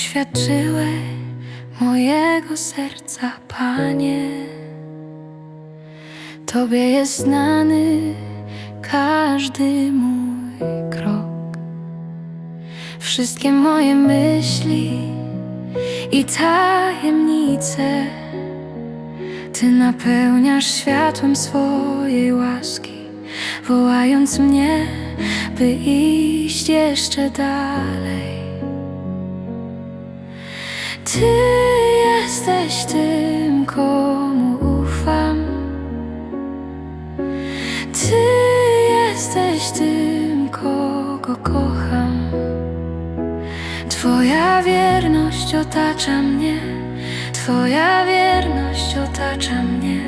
doświadczyłeś mojego serca, Panie. Tobie jest znany każdy mój krok, wszystkie moje myśli i tajemnice. Ty napełniasz światłem swojej łaski, wołając mnie, by iść jeszcze dalej. Ty jesteś tym, komu ufam. Ty jesteś tym, kogo kocham. Twoja wierność otacza mnie, Twoja wierność otacza mnie.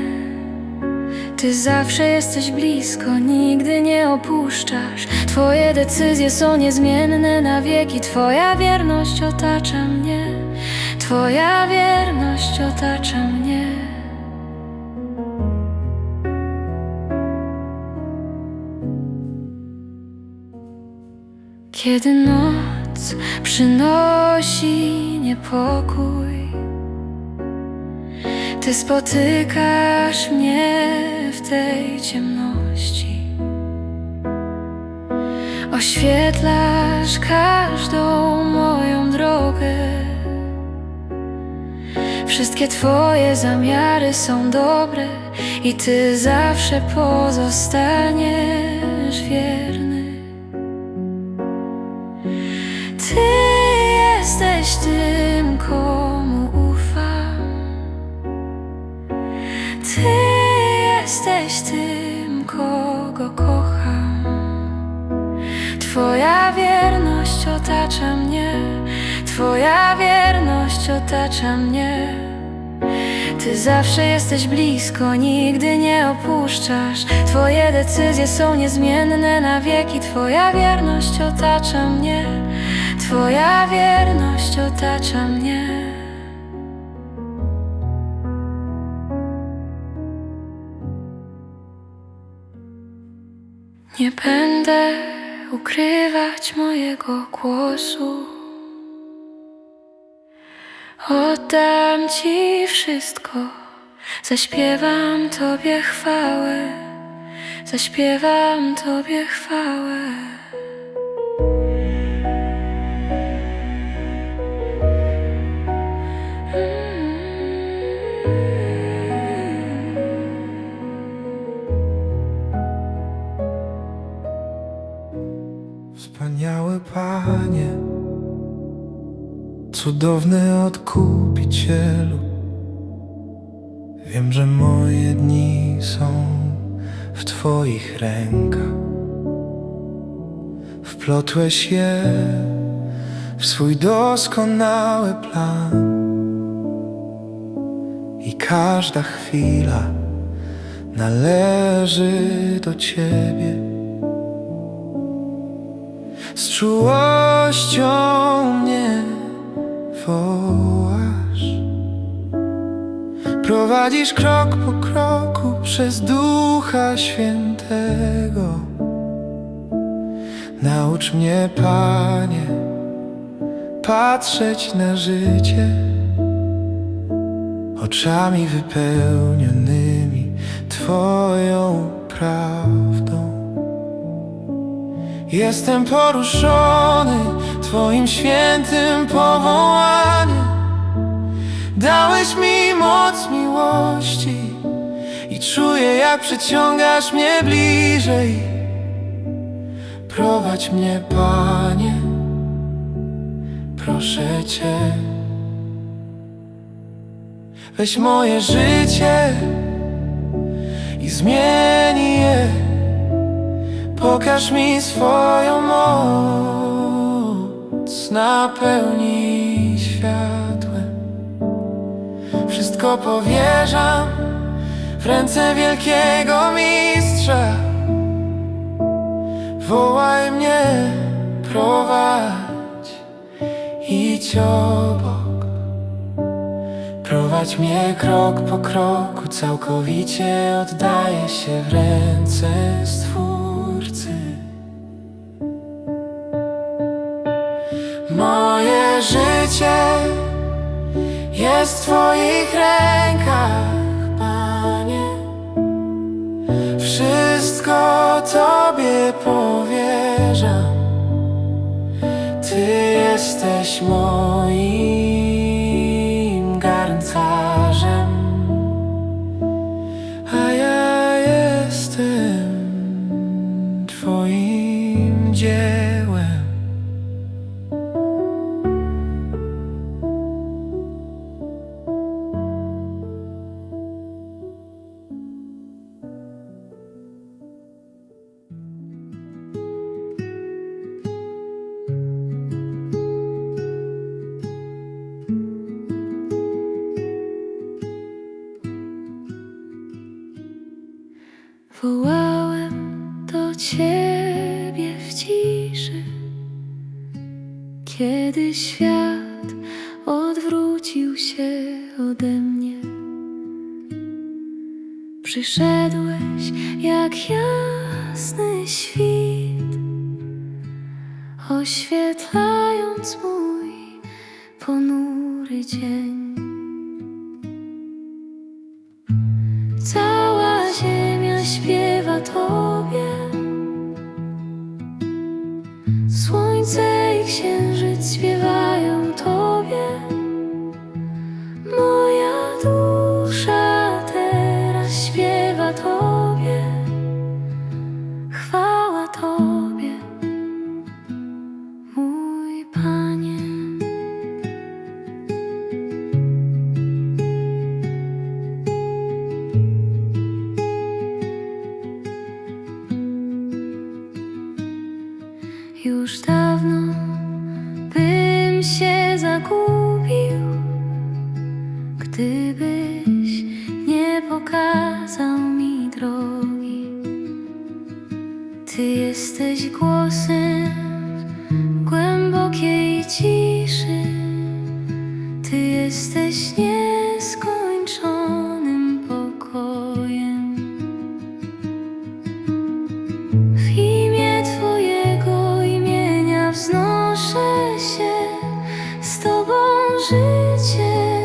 Ty zawsze jesteś blisko, nigdy nie opuszczasz. Twoje decyzje są niezmienne na wieki. Twoja wierność otacza mnie, Twoja wierność otacza mnie. Kiedy noc przynosi niepokój, Ty spotykasz mnie w tej ciemności. Oświetlasz każdą moją drogę. Wszystkie Twoje zamiary są dobre i Ty zawsze pozostaniesz wierny. Ty jesteś tym, komu ufam. Ty jesteś tym, kogo kocham. Twoja wierność otacza mnie, Twoja wierność otacza mnie. Ty zawsze jesteś blisko, nigdy nie opuszczasz. Twoje decyzje są niezmienne na wieki. Twoja wierność otacza mnie, Twoja wierność otacza mnie. Nie będę ukrywać mojego głosu. Oddam Ci wszystko, zaśpiewam Tobie chwałę, zaśpiewam Tobie chwałę. Wspaniały Panie, cudowny odkupicielu. Wiem, że moje dni są w Twoich rękach. Wplotłeś je w swój doskonały plan. I każda chwila należy do Ciebie. Z czułością mnie wołasz. Prowadzisz krok po kroku przez Ducha Świętego. Naucz mnie, Panie, patrzeć na życie Oczami wypełnionymi Twoją prawdą. Jestem poruszony Twoim świętym powołaniem Dałeś mi moc miłości I czuję jak przyciągasz mnie bliżej. Prowadź mnie Panie. Proszę Cię. Weź moje życie I zmień je. Pokaż mi swoją moc, napełnij światłem. Wszystko powierzam w ręce wielkiego mistrza. Wołaj mnie, prowadź, idź obok. Prowadź mnie krok po kroku, całkowicie oddaję się w ręce Stwórcy. Życie jest w Twoich rękach, Panie. Wszystko Tobie powierzam. Ty jesteś moim Wołałem do ciebie w ciszy, kiedy świat odwrócił się ode mnie. Przyszedłeś jak jasny świt, oświetlając mój ponury dzień. Śpiewa Tobie. Już dawno bym się zagubił, gdybyś nie pokazał mi drogi. Ty jesteś głosem życie nabiera